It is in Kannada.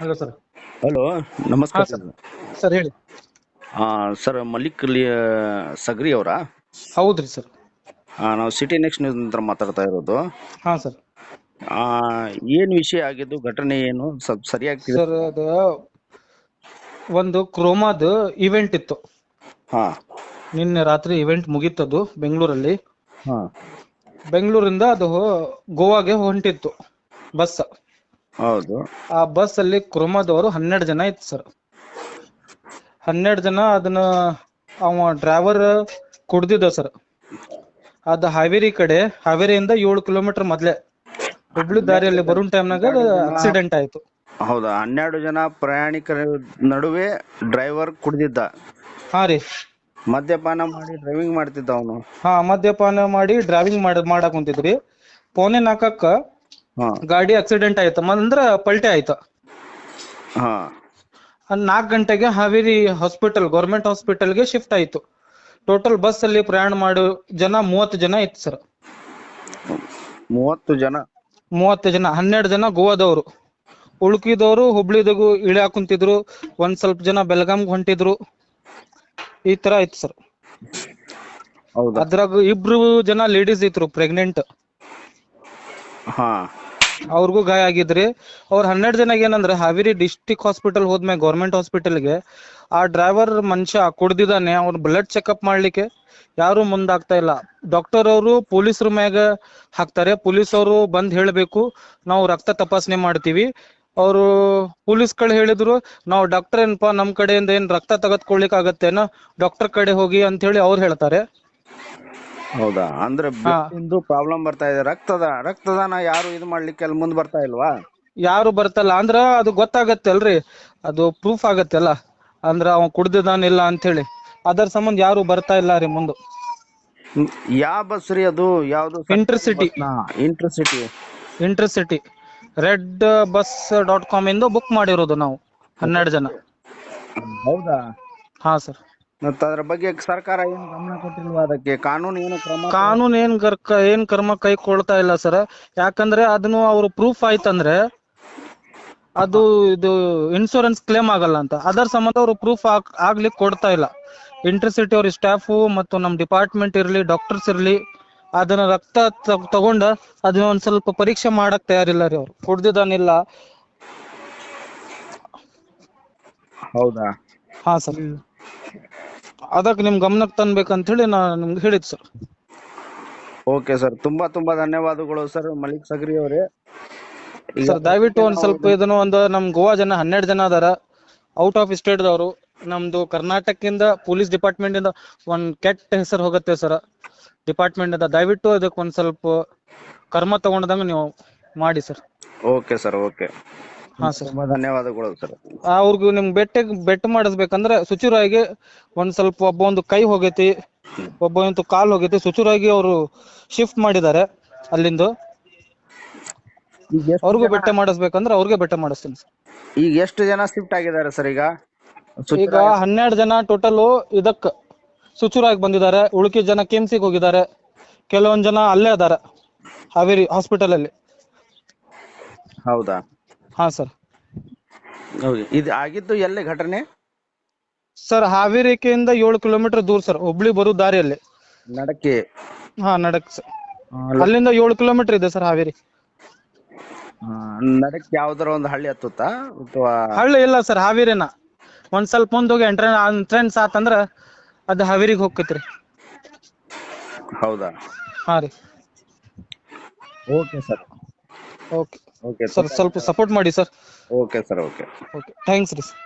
Hello sir. ಹಲೋ ನಮಸ್ಕಾರ ಸರ್. ಸರ್ ಹೇಳಿ. ಸರ್ ಮಲ್ಲಿಕ್ ಸಗ್ರಿ ಅವರಾ? ಹೌದ್ರಿ ಸರ್. ನಾವು ಸಿಟಿ ನೆಕ್ಸ್ಟ್ ನ್ಯೂಸ್ ನಂತರ ಮಾತಾಡ್ತಾ ಇರೋದು. ಹಾ ಸರ್. ಆ, ಏನ್ ವಿಷಯ ಆಗಿದ್ದು ಘಟನೆ ಏನು? ಸ್ವಲ್ಪ ಸರಿಯಾಗಿ ಸರ್ ಅದು ಒಂದು ಕ್ರೋಮಾದ ಇವೆಂಟ್ ಇತ್ತು. ಹಾ. ನಿನ್ನೆ ರಾತ್ರಿ ಇವೆಂಟ್ ಮುಗೀತದು ಬೆಂಗಳೂರಲ್ಲಿ. ಹಾ. ಬೆಂಗಳೂರಿಂದ ಅದು ಗೋವಾಗೆ ಹೊಂಟಿತ್ತು ಬಸ್ ಹೌದು. ಆ ಬಸ್ ಅಲ್ಲಿ ಕ್ರೋಮಾದವರು ಹನ್ನೆರಡು ಜನ ಇತ್ತು ಸರ್. ಹನ್ನೆರಡು ಜನ ಅದನ್ನ ಅವ ಡ್ರೈವರ್ ಕುಡ್ದಿದ್ದ ಸರ್. ಅದ ಹಾವೇರಿ ಕಡೆ ಹಾವೇರಿಯಿಂದ ಏಳು ಕಿಲೋಮೀಟರ್ ಮೊದ್ಲೇ. ಹುಬ್ಳಿ ದಾರಿಯಲ್ಲಿ ಬರೋ ಟೈಮ್ನಾಗ ಆಕ್ಸಿಡೆಂಟ್ ಆಯ್ತು. ಹೌದಾ? ಹನ್ನೆರಡು ಜನ ಪ್ರಯಾಣಿಕರ ನಡುವೆ ಡ್ರೈವರ್ ಕುಡ್ದಿದ್ದ. ಹಾ ರೀ. ಮದ್ಯಪಾನ ಮಾಡಿ ಡ್ರೈವಿಂಗ್ ಮಾಡ್ತಿದ್ದ ಅವನು. ಹಾ ಮದ್ಯಪಾನ ಮಾಡಿ ಡ್ರೈವಿಂಗ್ ಮಾಡ ಮಾಡಕ್ ಕುಂತಿದ್ರಿ. ಪೋನೆ ನಾಲ್ಕಕ್ಕ ಹಾ ಗಾಡಿ ಆಕ್ಸಿಡೆಂಟ್ ಆಯ್ತು. ಅಂದ್ರ ಪಲ್ಟೆ ಆಯ್ತು. ನಾಲ್ಕು ಗಂಟೆಗೆ ಹಾವೇರಿ ಹಾಸ್ಪಿಟಲ್ ಗೌರ್ಮೆಂಟ್ ಹಾಸ್ಪಿಟಲ್ಗೆ ಶಿಫ್ಟ್ ಆಯ್ತು. ಟೋಟಲ್ ಬಸ್ ಅಲ್ಲಿ ಪ್ರಯಾಣ ಮಾಡೋ ಜನ ಮೂವತ್ತು ಜನ ಇತ್ತು ಸರ್ ಮೂವತ್ತು ಜನ? ಮೂವತ್ತು ಜನ. ಹನ್ನೆರಡು ಜನ ಗೋವಾದವರು. ಉಳ್ಕಿದವರು ಹುಬ್ಳಿದಾಗು ಇಳಿಯಾಕ್ ಕುಂತಿದ್ರು. ಒಂದ್ ಸ್ವಲ್ಪ ಜನ ಬೆಳಗಾಂಗ್ ಹೊಂಟಿದ್ರು. ಈ ತರ ಇತ್ತು ಸರ್ ಅದ್ರಾಗ ಇಬ್ರು ಜನ ಲೇಡೀಸ್ ಇದ್ರು ಪ್ರೆಗ್ನೆಂಟ್ ಹಾ. ಅವ್ರಿಗೂ ಗಾಯ ಆಗಿದ್ರಿ. ಅವ್ರ ಹನ್ನೆರಡು ಜನ ಏನಂದ್ರೆ ಹಾವೇರಿ ಡಿಸ್ಟಿಕ್ ಹಾಸ್ಪಿಟಲ್ ಹೋದ್ಮೇಲೆ ಗೌರ್ಮೆಂಟ್ ಹಾಸ್ಪಿಟಲ್ಗೆ ಆ ಡ್ರೈವರ್ ಮನುಷ್ಯ ಕುಡ್ದಿದ್ದಾನೆ, ಅವ್ರ ಬ್ಲಡ್ ಚೆಕಪ್ ಮಾಡ್ಲಿಕ್ಕೆ ಯಾರು ಮುಂದಾಗ್ತಾ ಇಲ್ಲ. ಡಾಕ್ಟರ್ ಅವರು ಪೊಲೀಸರ ಮ್ಯಾಗ ಹಾಕ್ತಾರೆ, ಪೊಲೀಸ್ ಅವರು ಬಂದ್ ಹೇಳ್ಬೇಕು, ನಾವು ರಕ್ತ ತಪಾಸಣೆ ಮಾಡ್ತೀವಿ. ಅವರು ಪೊಲೀಸ್ಗಳು ಹೇಳಿದ್ರು, ನಾವು ಡಾಕ್ಟರ್ ಏನಪ್ಪಾ ನಮ್ ಕಡೆಯಿಂದ ಏನ್ ರಕ್ತ ತೆಗೆದ್ಕೊಳ್ಲಿಕ್ ಆಗತ್ತೇನೋ ಡಾಕ್ಟರ್ ಕಡೆ ಹೋಗಿ ಅಂತ ಹೇಳಿ ಅವ್ರು ಹೇಳ್ತಾರೆ. ಹೌದಾ? ಅಂದ್ರೆ. ಇಂದು ಪ್ರಾಬ್ಲಮ್ ಬರ್ತಾ ಇದೆ. ರಕ್ತದ ರಕ್ತದಾನ ಯಾರು ಇದು ಮಾಡ್ಲಿಕ್ಕೆ ಅಲ್ಲಿ ಮುಂದ್ ಬರ್ತಾ ಇಲ್ವಾ? ಯಾರು ಬರ್ತಲ್ಲ ಅಂದ್ರ ಅದು ಗೊತ್ತಾಗತ್ತೆ ಅಲ್ರಿ. ಅದು ಪ್ರೂಫ್ ಆಗತ್ತಲ್ಲ ಅಂದ್ರ ಅವ ಕುಡ್ದಿದಾನಿಲ್ಲ ಅಂತ ಹೇಳಿ ಅದರ ಸಂಬಂಧ ಯಾರು ಬರ್ತಾ ಇಲ್ಲ ರೀ ಮುಂದೆ. ಯಾವ ಬಸ್ ರೀ ಅದು? ಯಾವ್ದು intercity intercity intercity red bus dot com ಇಂದ ಬುಕ್ ಮಾಡಿರೋದು ನಾವು. ಹನ್ನೆರಡು ಜನ. ಹೌದಾ? ಹಾ ಸರ್ ಮತ್ತ ಅದ್ರ ಬಗ್ಗೆ ಸರ್ಕಾರ ಏನು ಗಮನ ಕೊಟ್ಟಿಲ್ವಾ ಅದಕ್ಕೆ? ಕಾನೂನು ಏನು ಕ್ರಮ ಕಾನೂನು ಏನ್ ಏನು ಏನ್ ಕರ್ಮ ಕೈಗೊಳ್ತಾ ಇಲ್ಲ ಸರ್. ಯಾಕಂದ್ರೆ ಅದನ್ನು ಅವ್ರು ಪ್ರೂಫ್ ಆಯ್ತಂದ್ರೆ ಅದು ಇದು ಇನ್ಶೂರೆನ್ಸ್ ಕ್ಲೇಮ್ ಆಗಲ್ಲ ಅಂತ. ಅದರ ಸಂಬಂಧ ಅವರು ಪ್ರೂಫ್ ಆಗ್ಲಿಕ್ಕೆ ಕೊಡ್ತಾ ಇಲ್ಲ. ಇಂಟರ್ಸಿಟಿ ಅವ್ರ ಸ್ಟಾಫು ಮತ್ತು ನಮ್ಮ ಡಿಪಾರ್ಟ್ಮೆಂಟ್ ಇರಲಿ ಡಾಕ್ಟರ್ಸ್ ಇರಲಿ ಅದನ್ನ ರಕ್ತ ತಗೊಂಡ ಅದನ್ನ ಒಂದ್ ಸ್ವಲ್ಪ ಪರೀಕ್ಷೆ ಮಾಡಕ್ ತಯಾರಿಲ್ಲ ರೀ ಅವ್ರು. ಕುಡ್ದಿದ್ದಾನಿಲ್ಲ ಹೌದಾ? ಹಾ ಸರ್. ಅದಕ್ಕೆ ನಿಮ್ ಗಮನಕ್ಕೆ ತನ್ಬೇಕಂತ ಹೇಳಿ ನಾ ನಿಮ್ಗೆ ಹೇಳಿದ್ ಸರ್. ಓಕೆ ಸರ್ ತುಂಬಾ ತುಂಬಾ ಧನ್ಯವಾದಗಳು ಸರ್ ಮಲಿಕ್ ಸಗ್ರಿ ಅವರೇ. ಸರ್ ದಯವಿಟ್ಟು ಒಂದ್ ಸ್ವಲ್ಪ ಇದನ್ನು ಒಂದು ನಮ್ ಗೋವಾ ಜನ ಹನ್ನೆರಡು ಜನ ಅದಾರ ಔಟ್ ಆಫ್ ಸ್ಟೇಟ್ ದವರು. ನಮ್ದು ಕರ್ನಾಟಕದಿಂದ ಪೊಲೀಸ್ ಡಿಪಾರ್ಟ್ಮೆಂಟ್ ಇಂದ ಒಂದ್ ಕೆಟ್ಟ ಹೆಸರು ಹೋಗುತ್ತೆ ಸರ್. ಡಿಪಾರ್ಟ್ಮೆಂಟ್ ಇಂದ ದಯವಿಟ್ಟು ಅದಕ್ಕೆ ಒಂದ್ ಸ್ವಲ್ಪ ಕರ್ಮ ತಗೊಂಡಂಗ ನೀವು ಮಾಡಿ ಸರ್. Okay sir okay. ಹಾ ಸರ್. ತುಂಬಾ ಧನ್ಯವಾದಗಳು ಸರ್. ಅವ್ರಿಗೂ ನಿಮ್ ಬೆಟ್ಟ ಬೆಟ್ ಮಾಡಿಸ್ಬೇಕಂದ್ರೆ ಸುಚುರಾಗಿ ಒಂದ್ ಸ್ವಲ್ಪ ಒಬ್ಬ ಒಂದು ಕೈ ಹೋಗೈತಿ ಒಬ್ಬ ಒಂದು ಕಾಲ್ ಹೋಗೈತಿ ಸುಚುರಾಗಿ ಅವರು ಶಿಫ್ಟ್ ಮಾಡಿದ್ದಾರೆ ಅಲ್ಲಿಂದ. ಈಗ ಎಷ್ಟು ಅವ್ರಿಗೂ ಬೆಟ್ಟ ಮಾಡಿಸ್ಬೇಕಂದ್ರೆ ಅವ್ರಿಗೆ ಬೆಟ್ಟ ಮಾಡಿಸ್ತೀನಿ ಸರ್. ಈಗ ಎಷ್ಟು ಜನ ಶಿಫ್ಟ್ ಆಗಿದ್ದಾರೆ ಸರ್ ಈಗ? ಈಗ ಹನ್ನೆರಡು ಜನ ಟೋಟಲ್ ಇದಕ್ಕ ಸುಚಿರಾಗಿ ಬಂದಿದ್ದಾರೆ. ಉಳುಕಿದ ಜನ ಕೆಮ್ಸಿಗೆ ಹೋಗಿದ್ದಾರೆ. ಕೆಲವೊಂದ್ ಜನ ಅಲ್ಲೇ ಅದಾರ. ಹಾವೇರಿ ಹಾಸ್ಪಿಟಲ್ ಅಲ್ಲಿ ಹೌದಾ? ಹಾ ಸರ್ ಹೌದು. ಇದು ಆಗಿದ್ದು ಎಲ್ಲಿ ಘಟನೆ? ಸರ್ ಹಾವೇರಿಕೆಯಿಂದ ಏಳು ಕಿಲೋಮೀಟರ್ ದೂರ ಸರ್ ಹುಬ್ಳಿ ಬರೋ ದಾರಿಯಲ್ಲಿ. ನಡಕ್ಕೆ ಹಾ ನಡಕ್ ಸರ್ ಅಲ್ಲಿಂದ ಏಳು ಕಿಲೋಮೀಟರ್ ಇದೆ ಸರ್ ಹಾವೇರಿ. ಆ, ನಡಕ್ಕೆ ಯಾವ್ದಾರ ಒಂದು ಹಳ್ಳಿ ಹತ್ತುತ್ತಾ? ಅಥವಾ ಹಳ್ಳಿ ಇಲ್ಲ ಸರ್ ಹಾವೇರಿನ. ಒಂದ್ ಸ್ವಲ್ಪ ಮುಂದೆ ಹೋಗಿ ಎಂಟ್ರೆನ್ ಎಂಟ್ರೆನ್ಸ್ ಆತಂದ್ರ ಅದು ಹಾವೇರಿಗೆ ಹೋಗ್ತೈತ್ರಿ ಹೌದಾ? ಹಾ ರೀ. Okay sir okay okay sir ಸ್ವಲ್ಪ ಸಪೋರ್ಟ್ ಮಾಡಿ sir okay sir okay okay thanks ರೀ ಸರ್